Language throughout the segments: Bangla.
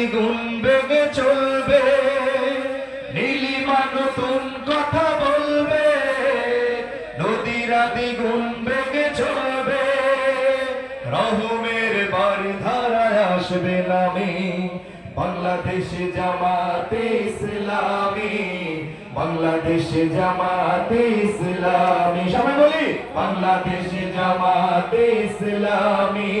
দ্বিগুণ বেগে চলবে। নীলিমা নতুন কথা বলবে? নদীরা দ্বিগুণ বেগে চলবে। রহমের বাড়ি ধারায় আসবে নামে। বাংলাদেশে জামাতে ইসলামী। বাংলাদেশে জামাতে ইসলামী। সবাই বলি, বাংলাদেশে জামাতে ইসলামী।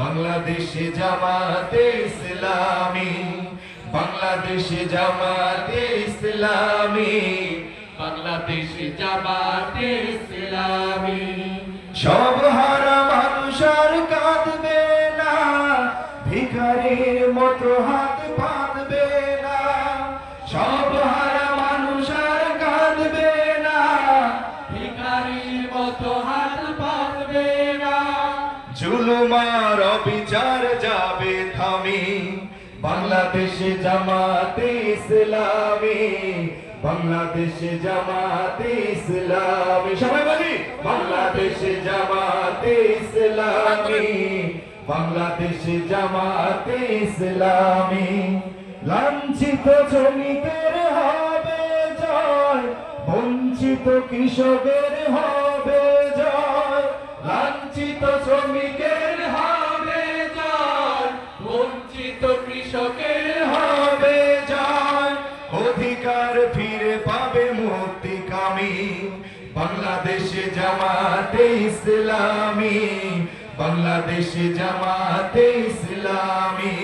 বাংলাদেশে জামাতে ইসলামী, বাংলাদেশে জামাতে ইসলামী, বাংলাদেশে জামাতে ইসলামী। সব হারা মানুষ আর কাঁদবে না, ভিখারির মতো হাত পাতবে জুলুমার অবিচার যাবে থামি। বাংলাদেশে জামাতে ইসলামী, বাংলাদেশে জামাতে ইসলামী। সবাই বলি, বাংলাদেশে জামাতে ইসলামী, বাংলাদেশে জামাতে ইসলামী। লাঞ্ছিত শ্রমিকের হবে জয়, বঞ্চিত কৃষকের হবে লাঞ্ছিত শ্রমিকের হবে জয়, বঞ্চিত কৃষকের হবে জয়। অধিকার ফিরে পাবে মুক্তি কামি। বাংলাদেশে জামাতে ইসলামী। বাংলাদেশে জামাতে ইসলামী।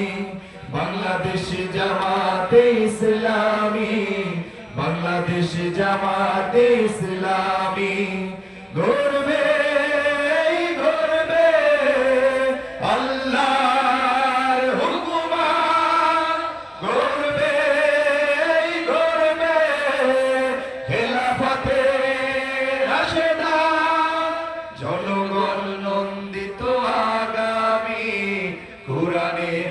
বাংলাদেশে জামাতে ইসলামী। বাংলাদেশে জামাতে ইসলামী। গর্বে কোরআনের